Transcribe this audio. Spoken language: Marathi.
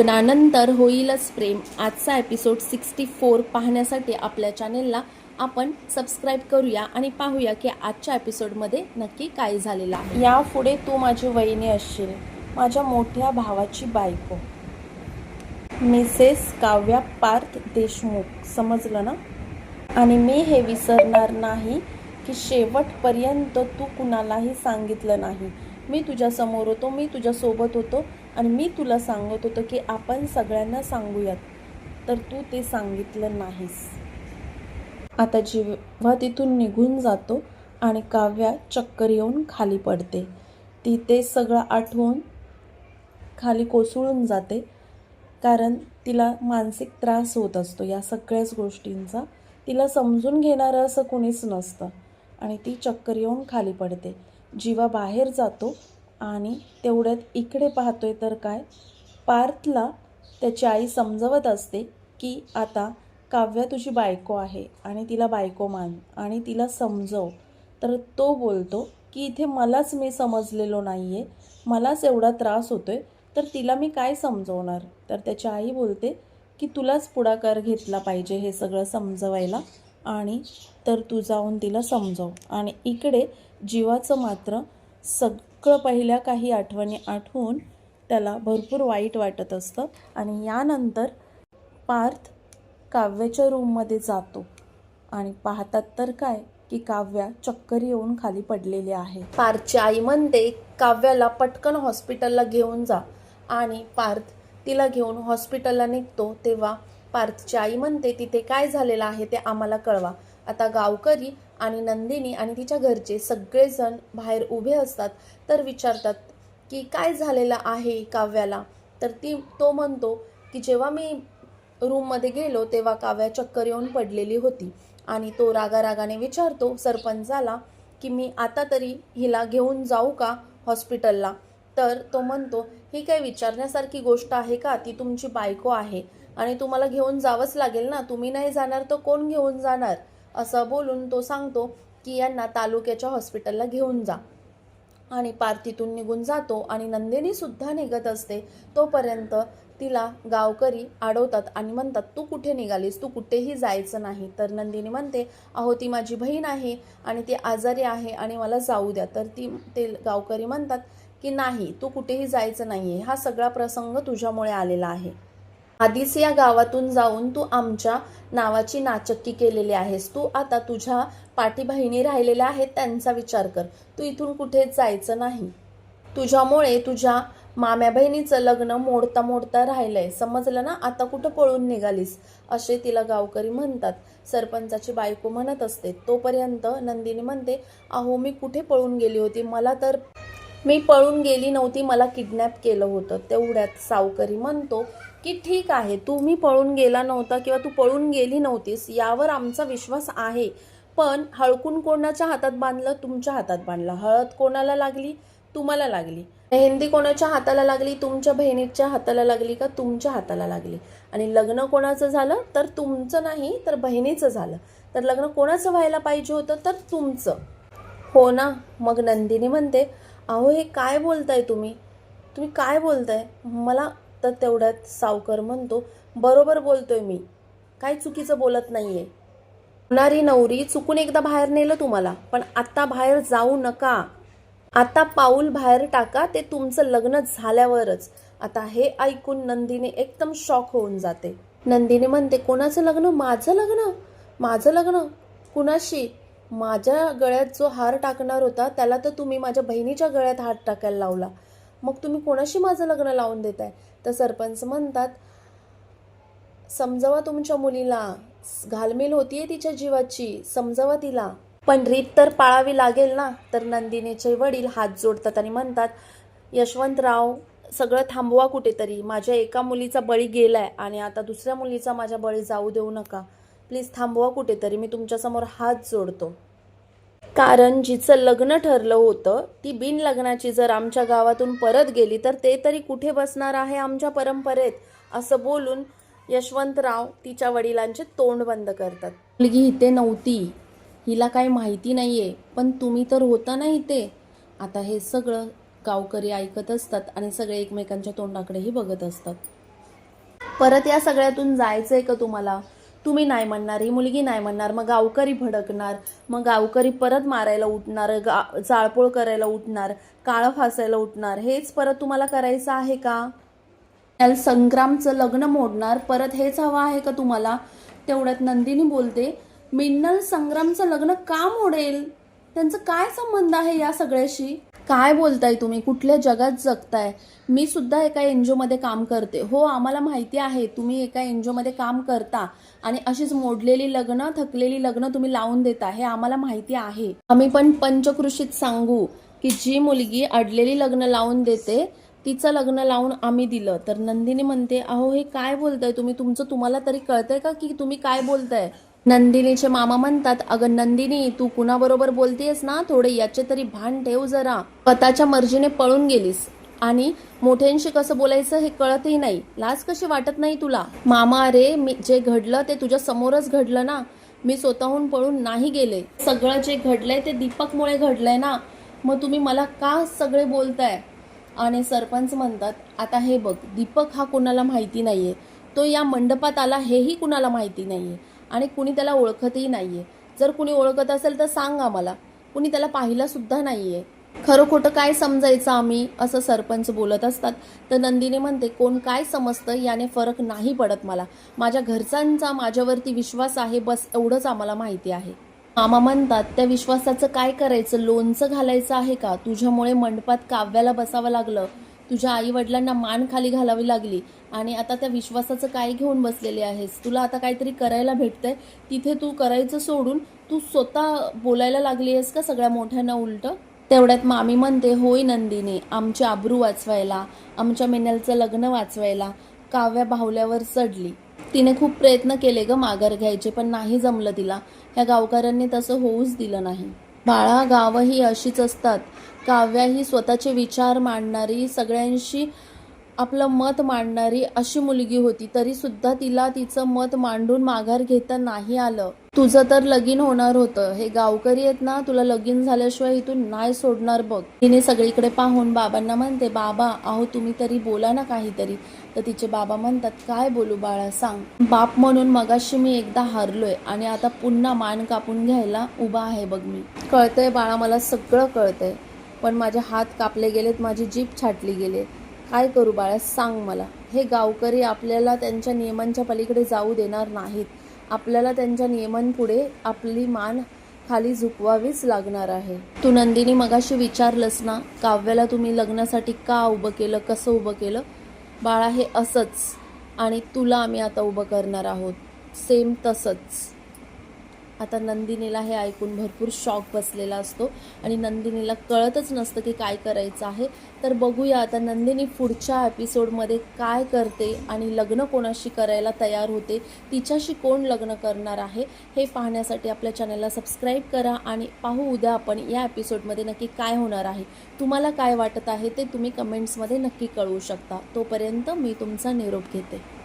लग्नानंतर होईलच प्रेम. आजचा एपिसोड सिक्स्टी फोर पाहण्यासाठी आपल्या चॅनेलला आपण सबस्क्राईब करूया आणि पाहूया की आजच्या एपिसोडमध्ये नक्की काय झालेलं आहे. यापुढे तू माझी वहिनी असशील माझ्या मोठ्या भावाची बायको. मिसेस काव्या पार्थ देशमुख समजलं ना? आणि मी हे विसरणार नाही की शेवटपर्यंत तू कुणालाही सांगितलं नाही. मी तुझ्यासमोर होतो मी तुझ्यासोबत होतो आणि मी तुला सांगत होतो की आपण सगळ्यांना सांगूयात. तर तू ते सांगितलं नाहीस. आता जेव्हा तिथून निघून जातो आणि काव्या चक्कर येऊन खाली पडते ती ते सगळं आठवून खाली कोसळून जाते कारण तिला मानसिक त्रास होत असतो. या सगळ्याच गोष्टींचा तिला समजून घेणारं असं कोणीच नसतं आणि ती चक्कर येऊन खाली पडते. जीवा बाहेर जातो आणि तेवढ्यात इकडे पाहतोय तर काय? पार्थला त्याची आई समजवत असते की आता काव्या तुझी बायको आहे आणि तिला बायको मान आणि तिला समजव. तर तो बोलतो की इथे मलाच मी समजलेलो नाही आहे मलाच एवढा त्रास होतोय तर तिला मी काय समजवणार? तर त्याची आई बोलते की तुलाच पुढाकार घेतला पाहिजे हे सगळं समजवायला. आणि तर तू जाऊन तिला समजव. आणि इकडे जीवाचं मात्र सगळं पहिल्या काही आठवणी आठवून त्याला भरपूर वाईट वाटत असतं. आणि यानंतर पार्थ काव्याच्या रूममध्ये जातो. आणि पाहतात तर काय की काव्या चक्कर येऊन खाली पडलेली आहे. पार्थची आई म्हणते काव्याला पटकन हॉस्पिटलला घेऊन जा. आणि पार्थ तिला घेऊन हॉस्पिटलला निघतो तेव्हा पार्थची आई म्हणते तिथे काय झालेलं आहे ते आम्हाला कळवा. आता गावकरी आणि नंदिनी आणि तिच्या घरचे सगळेजण बाहेर उभे असतात तर विचारतात की काय झालेलं आहे काव्याला? तर ती तो म्हणतो की जेव्हा मी रूममध्ये गेलो तेव्हा काव्या चक्कर येऊन पडलेली होती आणि तो रागारागाने विचारतो सरपंचाला की मी आता तरी हिला घेऊन जाऊ का हॉस्पिटलला तर तो म्हणतो ही काय विचारण्यासारखी गोष्ट आहे का? ती तुमची बायको आहे. आणि तुम्हाला घेऊन जावंच लागेल ना. तुम्ही नाही जाणार तर कोण घेऊन जाणार? असं बोलून तो सांगतो की यांना तालुक्याच्या हॉस्पिटलला घेऊन जा. आणि पार्थितून निघून जातो आणि नंदिनीसुद्धा निघत असते. तोपर्यंत तिला गावकरी अडवतात आणि म्हणतात तू कुठे निघालीस? तू कुठेही जायचं नाही. तर नंदिनी म्हणते अहो ती माझी बहीण आहे आणि ती आजारी आहे आणि मला जाऊ द्या. तर ती ते गावकरी म्हणतात की नाही तू कुठेही जायचं नाही आहे हा सगळा प्रसंग तुझ्यामुळे आलेला आहे. आधीच या गावातून जाऊन तू आमच्या नावाची नाचक्की केलेली आहेस. तू आता तुझ्या पाठी बहिणी राहिलेल्या आहेत त्यांचा विचार कर. तू इथून कुठे जायचं नाही. तुझ्यामुळे तुझ्या माम्या बहिणीचं लग्न मोडता मोडता राहिलंय. समजलं ना? आता कुठं पळून निघालीस? असे तिला गावकरी म्हणतात. सरपंचाची बायको म्हणत असते. तोपर्यंत नंदिनी म्हणते अहो मी कुठे पळून गेली होती? मला तर मी पळून गेली नव्हती. मला किडनॅप केलं होतं. तेवढ्यात सावकरी म्हणतो की ठीक आहे तुम्ही पळून गेला नव्हता किंवा तू पळून गेली नव्हतीस यावर आमचा विश्वास आहे. पण हळकून कोणाच्या हातात बांधलं? तुमच्या हातात बांधलं. हळद कोणाला लागली? तुम्हाला लागली. मेहंदी कोणाच्या हाताला लागली? तुमच्या बहिणीच्या हाताला लागली का तुमच्या हाताला लागली? आणि लग्न कोणाचं झालं? तर तुमचं नाही तर बहिणीचं झालं. तर लग्न कोणाचं व्हायला पाहिजे होतं? तर तुमचं. हो ना? मग नंदिनी म्हणते अहो हे काय बोलताय तुम्ही? तुम्ही काय बोलताय? मला तर तेवढ्यात सावकर म्हणतो बरोबर बोलतोय मी. काय चुकीचं बोलत नाहीये. होणारी नवरी चुकून एकदा बाहेर नेलं तुम्हाला पण आता बाहेर जाऊ नका. आता पाऊल बाहेर टाका ते तुमचं लग्न झाल्यावरच. आता हे ऐकून नंदिनी एकदम शॉक होऊन जाते. नंदिनी म्हणते कोणाचं लग्न? माझं लग्न? माझं लग्न? कुणाशी? माझ्या गळ्यात जो हार टाकणार होता त्याला तर तुम्ही माझ्या बहिणीच्या गळ्यात हार टाकायला लावला. मग तुम्ही कोणाशी माझं लग्न लावून देताय? तर सरपंच म्हणतात समजवा तुमच्या मुलीला. घालमेल होतीये तिच्या जीवाची समजवा तिला. पण रीत तर पाळावी लागेल ना? तर नंदिनीचे वडील हात जोडतात आणि म्हणतात यशवंतराव सगळं थांबवा कुठेतरी. माझ्या एका मुलीचा बळी गेलाय आणि आता दुसऱ्या मुलीचा माझ्या बळी जाऊ देऊ नका. प्लीज थांबवा कुठेतरी. मी तुमच्यासमोर हात जोडतो. कारण जिचं लग्न ठरलं होतं ती बिनलग्नाची जर आमच्या गावातून परत गेली तर ते तरी कुठे बसणार आहे आमच्या परंपरेत? असं बोलून यशवंतराव तिच्या वडिलांचे तोंड बंद करतात. मुलगी इथे नव्हती. हिला काही माहिती नाही आहे पण तुम्ही तर होता ना इथे. आता हे सगळं गावकरी ऐकत असतात आणि सगळे एकमेकांच्या तोंडाकडेही बघत असतात. परत या सगळ्यातून जायचं आहे का तुम्हाला? तुम्ही नाही म्हणणार ही मुलगी नाही म्हणणार मग गावकरी भडकणार मग गावकरी परत मारायला उठणार गा जाळपोळ करायला उठणार काळं फासायला उठणार हेच परत तुम्हाला करायचं आहे का? संग्रामचं लग्न मोडणार परत हेच हवं आहे का तुम्हाला? तेवढ्यात नंदिनी बोलते मिन्नल संग्रामचं लग्न का मोडेल? त्यांचं काय संबंध आहे या सगळ्याशी? काय बोलताय तुम्ही? कुठल्या जगात जगताय? मी सुद्धा एका एनजीओ मध्ये काम करते. हो आम्हाला माहिती आहे तुम्ही एका एनजीओ मध्ये काम करता आणि अशीच मोडलेली लग्न थकलेली लग्न तुम्ही लावून देता हे आम्हाला माहिती आहे. आम्ही पण पंचकृषीत सांगू की जी मुलगी अडलेली लग्न लावून देते तिचं लग्न लावून आम्ही दिलं. तर नंदिनी म्हणते अहो हे काय बोलताय तुम्ही? तुमचं तुम्हाला तरी कळतंय का की तुम्ही काय बोलताय? नंदिनीचे मामा म्हणतात अगं नंदिनी तू कुणाबरोबर बोलतेयस ना थोडे याचे तरी भान ठेव जरा. स्वतःच्या मर्जीने पळून गेलीस. आणि मोठ्यांशी कसं बोलायचं हे कळतही नाही. लाज कशी वाटत नाही तुला? मामा अरे मी जे घडलं ते तुझ्या समोरच घडलं ना. मी स्वतःहून पळून नाही गेले. सगळं जे घडलंय ते दीपकमुळे घडलंय ना. मग तुम्ही मला का सगळे बोलताय? आणि सरपंच म्हणतात आता हे बघ दीपक हा कुणाला माहिती नाहीये. तो या मंडपात आला हेही कुणाला माहिती नाहीये. आणि कुणी त्याला ओळखतही नाही आहे जर कुणी ओळखत असेल तर सांग आम्हाला. कुणी त्याला पाहिलासुद्धा नाही आहे खरं खोटं काय समजायचं आम्ही? असं सरपंच बोलत असतात. तर नंदिनी म्हणते कोण काय समजतं याने फरक नाही पडत मला. माझ्या घरच्यांचा माझ्यावरती विश्वास आहे बस एवढंच आम्हाला माहिती आहे. मामा म्हणतात त्या विश्वासाचं काय करायचं? लोणचं घालायचं आहे का? तुझ्यामुळे मंडपात काव्याला बसावं लागलं. तुझ्या आई वडिलांना मान खाली घालावी लागली आणि आता त्या विश्वासाचं काय घेऊन बसलेले आहेस? तुला आता काहीतरी करायला भेटतंय. तिथे तू करायचं सोडून तू स्वतः बोलायला लागली आहेस का सगळ्या मोठ्यांना उलट? तेवढ्यात मामी म्हणते होय नंदिनी आमची आबरू वाचवायला आमच्या मिनलचं लग्न वाचवायला काव्या बाहुल्यावर चढली. तिने खूप प्रयत्न केले ग माघार घ्यायचे पण नाही जमलं तिला. ह्या गावकऱ्यांनी तसं होऊच दिलं नाही. बाळा गावं ही अशीच असतात. काव्या ही स्वतःचे विचार मांडणारी सगळ्यांशी आपलं मत मांडणारी अशी मुलगी होती तरी सुद्धा तिला तिचं मत मांडून माघार घेता नाही आलं. तुझं तर लगीन होणार होतं. हे गावकरी आहेत ना तुला लगीन झाल्याशिवाय इथून नाही सोडणार बघ. तिने सगळीकडे पाहून बाबांना म्हणते बाबा अहो तुम्ही तरी बोला ना काहीतरी. तर तिचे बाबा म्हणतात काय बोलू बाळा सांग. बाप म्हणून मगाशी मी एकदा हारलोय आणि आता पुन्हा मान कापून घ्यायला उभा आहे बघ मी. कळतंय बाळा मला सगळं कळतंय. पण माझे हात कापले गेलेत माझी जीप छाटली गेले काय करू बाळा? सांग मला. हे गावकरी आपल्याला त्यांच्या नियमांच्या पलीकडे जाऊ देणार नाहीत. आपल्याला त्यांच्या नियमांपुढे आपली मान खाली झुकवावीच लागणार आहे. तू नंदिनी मगाशी विचारलंस ना काव्याला तुम्ही लग्नासाठी का उभं केलं कसं उभं केलं? बाळा हे असंच. आणि तुला आम्ही आता उभं करणार आहोत. सेम तसंच. आता नंदिनीला हे ऐकून भरपूर शॉक बसलेला असतो. आणि नंदिनीला कळतच नसतं की काय करायचं आहे. तर बघूया आता नंदिनी पुढच्या एपिसोडमध्ये काय करते आणि लग्न कोणाशी करायला तयार होते. तिच्याशी कोण लग्न करणार आहे हे पाहण्यासाठी आपल्या चॅनलला सबस्क्राईब करा आणि पाहू उद्या आपण या एपिसोडमध्ये नक्की काय होणार आहे. तुम्हाला काय वाटत आहे ते तुम्ही कमेंट्समध्ये नक्की कळवू शकता. तोपर्यंत मी तुमचा निरोप घेते.